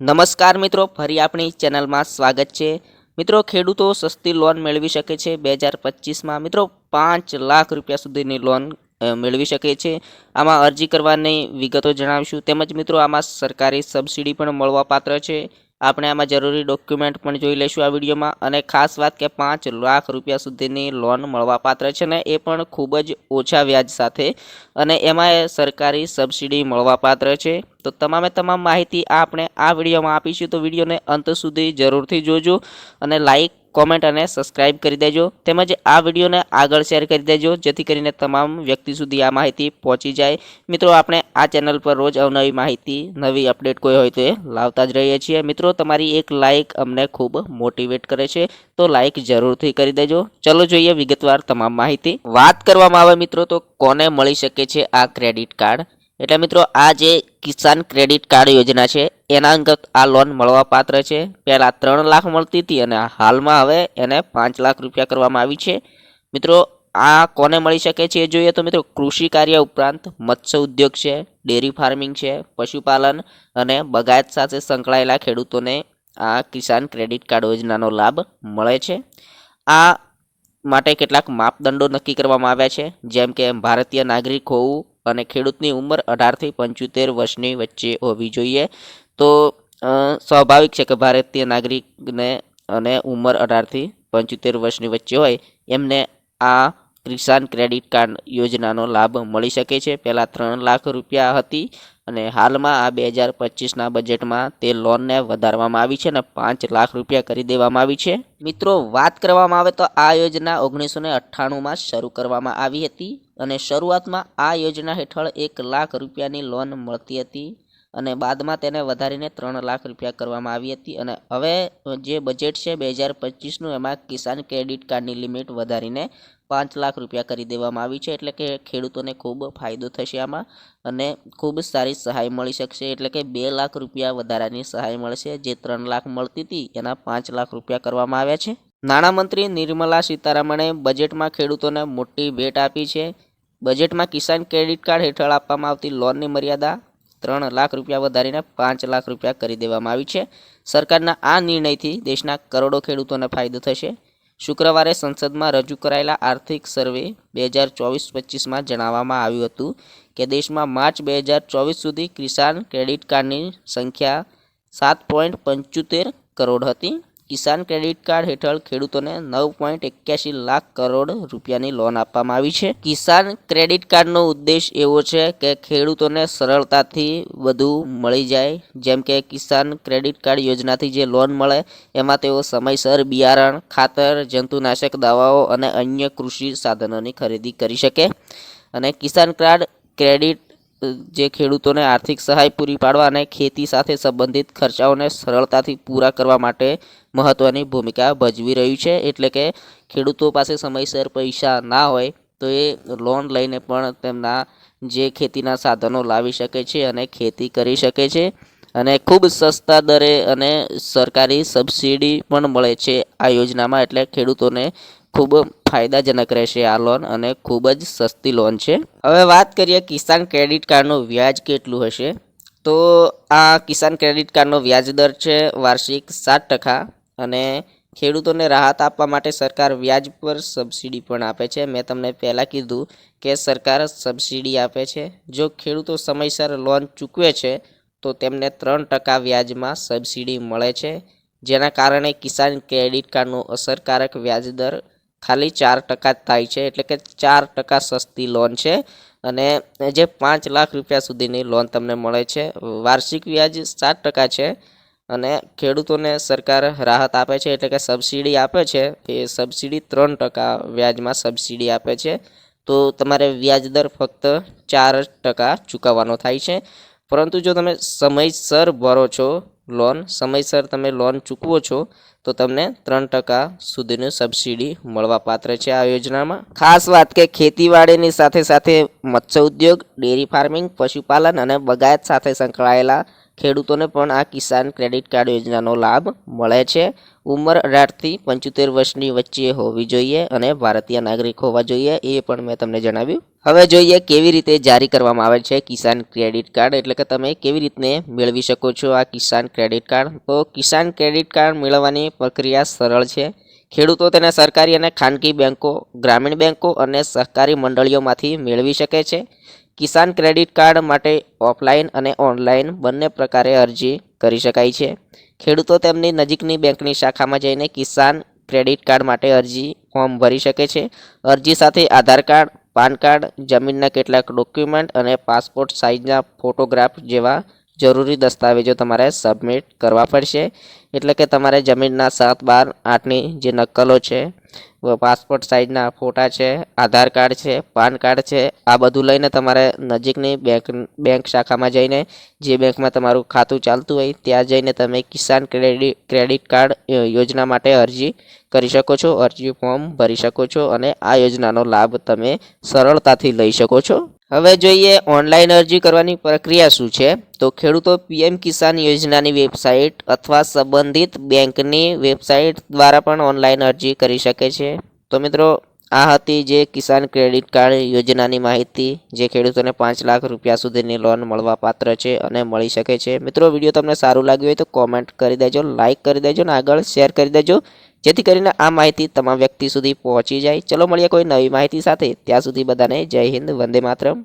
નમસ્કાર મિત્રો, ફરી આપણી ચેનલમાં સ્વાગત છે. મિત્રો, ખેડૂતો સસ્તી લોન મેળવી શકે છે. બે હજાર પચીસમાં મિત્રો, પાંચ લાખ રૂપિયા સુધીની લોન મેળવી શકે છે. આમાં અરજી કરવાની વિગતો જણાવીશું. તેમજ મિત્રો, આમાં સરકારી સબસિડી પણ મળવાપાત્ર છે. આપણે આમાં જરૂરી ડોક્યુમેન્ટ પણ જોઈ લઈશું આ વિડીયોમાં. અને ખાસ વાત કે પાંચ લાખ રૂપિયા સુધીની લોન મળવાપાત્ર છે ને એ પણ ખૂબ જ ઓછા વ્યાજ સાથે. અને એમાં સરકારી સબસિડી મળવાપાત્ર છે. તો તમામે તમામ માહિતી આપણે આ વિડીયોમાં આપીશું. તો વિડીયોને અંત સુધી જરૂરથી જોજો. અને લાઈક કોમેન્ટ અને સબસ્ક્રાઇબ કરી દેજો. તેમજ આ વિડીયોને આગળ શેર કરી દેજો, જેથી કરીને તમામ વ્યક્તિ સુધી આ માહિતી પહોંચી જાય. મિત્રો, આપણે આ ચેનલ પર રોજ અવનવી માહિતી, નવી અપડેટ કોઈ હોય તો એ લાવતા જ રહીએ છીએ. મિત્રો, તમારી એક લાઇક અમને ખૂબ મોટિવેટ કરે છે, તો લાઇક જરૂરથી કરી દેજો. ચલો જોઈએ વિગતવાર તમામ માહિતી. વાત કરવામાં આવે મિત્રો, તો કોને મળી શકે છે આ ક્રેડિટ કાર્ડ એટલે મિત્રો, આ જે કિસાન ક્રેડિટ કાર્ડ યોજના છે, એના અંગત આ લોન મળવા પાત્ર છે. પહેલાં ત્રણ લાખ મળતી હતી અને હાલમાં હવે એને પાંચ લાખ રૂપિયા કરવામાં આવી છે. મિત્રો, આ કોને મળી શકે છે એ જોઈએ તો મિત્રો, કૃષિ કાર્ય ઉપરાંત મત્સ્ય ઉદ્યોગ છે, ડેરી ફાર્મિંગ છે, પશુપાલન અને બગાયત સાથે સંકળાયેલા ખેડૂતોને આ કિસાન ક્રેડિટ કાર્ડ યોજનાનો લાભ મળે છે. આ માટે કેટલાક માપદંડો નક્કી કરવામાં આવ્યા છે. જેમ કે, ભારતીય નાગરિક હોવું અને ખેડૂતની ઉંમર અઢારથી પંચોતેર વર્ષની વચ્ચે હોવી જોઈએ. તો સ્વાભાવિક છે કે ભારતીય નાગરિકને અને ઉંમર અઢારથી પંચોતેર વર્ષની વચ્ચે હોય, એમને આ કિસાન ક્રેડિટ કાર્ડ યોજનાનો લાભ મળી શકે છે. પહેલાં ત્રણ લાખ રૂપિયા હતી અને હાલમાં આ બે હજાર પચીસના બજેટમાં તે લોનને વધારવામાં આવી છે અને પાંચ લાખ રૂપિયા કરી દેવામાં આવી છે. મિત્રો, વાત કરવામાં આવે તો આ યોજના ઓગણીસો ને અઠ્ઠાણુંમાં શરૂ કરવામાં આવી હતી અને શરૂઆતમાં આ યોજના હેઠળ એક લાખ રૂપિયાની લોન મળતી હતી. અને બાદમાં તેને વધારીને ત્રણ લાખ રૂપિયા કરવામાં આવી હતી. અને હવે જે બજેટ છે બે હજાર પચીસનું, એમાં કિસાન ક્રેડિટ કાર્ડની લિમિટ વધારીને પાંચ લાખ રૂપિયા કરી દેવામાં આવી છે. એટલે કે ખેડૂતોને ખૂબ ફાયદો થશે આમાં અને ખૂબ સારી સહાય મળી શકશે. એટલે કે બે લાખ રૂપિયા વધારાની સહાય મળશે. જે ત્રણ લાખ મળતી હતી, એના પાંચ લાખ રૂપિયા કરવામાં આવ્યા છે. નાણામંત્રી નિર્મલા સીતારામણે બજેટમાં ખેડૂતોને મોટી ભેટ આપી છે. બજેટમાં કિસાન ક્રેડિટ કાર્ડ હેઠળ આપવામાં આવતી લોનની મર્યાદા ત્રણ લાખ રૂપિયા વધારીને પાંચ લાખ રૂપિયા કરી દેવામાં આવી છે. સરકારના આ નિર્ણયથી દેશના કરોડો ખેડૂતોને ફાયદો થશે. શુક્રવારે સંસદમાં રજૂ કરાયેલા આર્થિક સર્વે બે હજાર ચોવીસ પચીસમાં જણાવવામાં આવ્યું હતું કે દેશમાં માર્ચ બે હજાર ચોવીસ સુધી કિસાન ક્રેડિટ કાર્ડની સંખ્યા સાત પોઈન્ટ પંચોતેર કરોડ હતી. કિસાન ક્રેડિટ કાર્ડ હેઠળ ખેડૂતોને નવ પોઈન્ટ એક્યાસી લાખ કરોડ રૂપિયાની લોન આપવામાં આવી છે. કિસાન ક્રેડિટ કાર્ડનો ઉદ્દેશ એવો છે કે ખેડૂતોને સરળતાથી વધુ મળી જાય. જેમ કે કિસાન ક્રેડિટ કાર્ડ યોજનાથી જે લોન મળે, એમાં તેઓ સમયસર બિયારણ, ખાતર, જંતુનાશક દવાઓ અને અન્ય કૃષિ સાધનોની ખરીદી કરી શકે. અને કિસાન કાર્ડ ક્રેડિટ જે ખેડૂતોને આર્થિક સહાય પૂરી પાડવા અને ખેતી સાથે સંબંધિત ખર્ચાઓને સરળતાથી પૂરા કરવા માટે મહત્ત્વની ભૂમિકા ભજવી રહ્યું છે. એટલે કે ખેડૂતો પાસે સમયસર પૈસા ના હોય તો એ લોન લઈને પણ તેમના જે ખેતીના સાધનો લાવી શકે છે અને ખેતી કરી શકે છે. અને ખૂબ સસ્તા દરે અને સરકારી સબસિડી પણ મળે છે આ યોજનામાં. એટલે ખેડૂતોને ખૂબ ફાયદાજનક રહેશે આ લોન અને ખૂબ જ સસ્તી લોન છે. હવે વાત કરીએ કિસાન ક્રેડિટ કાર્ડનું વ્યાજ કેટલું હશે? તો આ કિસાન ક્રેડિટ કાર્ડનો વ્યાજ દર છે વાર્ષિક સાત ટકા અને ખેડૂતોને રાહત આપવા માટે સરકાર વ્યાજ પર સબસિડી પણ આપે છે. મેં તમને પહેલાં કીધું કે સરકાર સબસિડી આપે છે. જો ખેડૂતો સમયસર લોન ચૂકવે છે, તો તેમને ત્રણ ટકા વ્યાજમાં સબસિડી મળે છે. જેના કારણે કિસાન ક્રેડિટ કાર્ડનો અસરકારક વ્યાજ દર ખાલી ચાર ટકા જ થાય છે, એટલે કે ચાર ટકા સસ્તી લોન છે. અને જે પાંચ લાખ રૂપિયા સુધીની લોન તમને મળે છે. વાર્ષિક વ્યાજ સાત ટકા છે અને ખેડૂતોને સરકાર રાહત આપે છે, એટલે કે સબસિડી આપે છે. એ સબસિડી ત્રણ ટકા વ્યાજમાં સબસિડી આપે છે. તો તમારે વ્યાજ દર ફક્ત ચાર ટકા ચૂકવવાનો થાય છે. પરંતુ જો તમે સમયસર ભરો છો લોન સમયસર તમે લોન ચૂકવો છો, તો તમને ત્રણ ટકા સુધીની સબસિડી મળવા પાત્ર છે આ યોજનામાં. ખાસ વાત કે ખેતીવાડીની સાથે સાથે મત્સ્ય ઉદ્યોગ, ડેરી ફાર્મિંગ પશુપાલન અને બગાયત સાથે સંકળાયેલા ખેડૂતોને પણ આ કિસાન ક્રેડિટ કાર્ડ યોજનાનો લાભ મળે છે. ઉંમર અઢારથી પંચોતેર વર્ષની વચ્ચે હોવી જોઈએ અને ભારતીય નાગરિક હોવા જોઈએ એ પણ મેં તમને જણાવ્યું. હવે જોઈએ કેવી રીતે જારી કરવામાં આવે છે કિસાન ક્રેડિટ કાર્ડ, એટલે કે તમે કેવી રીતને મેળવી શકો છો આ કિસાન ક્રેડિટ કાર્ડ? તો કિસાન ક્રેડિટ કાર્ડ મેળવવાની પ્રક્રિયા સરળ છે. ખેડૂતો તેને સરકારી અને ખાનગી બેંકો, ગ્રામીણ બેન્કો અને સહકારી મંડળીઓમાંથી મેળવી શકે છે. કિસાન ક્રેડિટ કાર્ડ માટે ઓફલાઈન અને ઓનલાઈન બંને પ્રકારે અરજી કરી શકાય છે. ખેડૂતો તેમની નજીકની બેંકની શાખામાં જઈને કિસાન ક્રેડિટ કાર્ડ માટે અરજી ફોર્મ ભરી શકે છે. અરજી સાથે આધાર કાર્ડ, પાન કાર્ડ, જમીનના કેટલાક ડોક્યુમેન્ટ અને પાસપોર્ટ સાઇઝના ફોટોગ્રાફ જેવા જરૂરી દસ્તાવેજો તમારે સબમિટ કરવા પડશે. એટલે કે તમારે જમીનના સાત, બાર, આઠની જે નકલો છે પાસપોર્ટ સાઇઝના ફોટા છે, આધાર કાર્ડ છે, પાન કાર્ડ છે, આ બધું લઈને તમારે નજીકની બેંક બેંક શાખામાં જઈને, જે બેંકમાં તમારું ખાતું ચાલતું હોય ત્યાં જઈને તમે કિસાન ક્રેડિટ ક્રેડિટ કાર્ડ યોજના માટે અરજી કરી શકો છો, અરજી ફોર્મ ભરી શકો છો અને આ યોજનાનો લાભ તમે સરળતાથી લઈ શકો છો. હવે જોઈએ ઓનલાઈન અરજી કરવાની પ્રક્રિયા શું છે? તો ખેડૂતો પીએમ કિસાન યોજનાની વેબસાઇટ અથવા સંબંધિત બેંકની વેબસાઇટ દ્વારા પણ ઓનલાઈન અરજી કરી શકે છે. તો મિત્રો, આ હતી જે કિસાન ક્રેડિટ કાર્ડ યોજનાની માહિતી, જે ખેડૂતોને પાંચ લાખ રૂપિયા સુધીની લોન મળવા પાત્ર છે અને મળી શકે છે. મિત્રો, વીડિયો તમને સારું લાગ્યું હોય તો કોમેન્ટ કરી દેજો લાઇક કરી દેજો અને આગળ શેર કરી દેજો. જેથી કરીને આ માહિતી તમામ વ્યક્તિ સુધી પહોંચી જાય. ચલો મળીએ કોઈ નવી માહિતી સાથે. ત્યાં સુધી બધાને જય હિન્દ, વંદે માતરમ.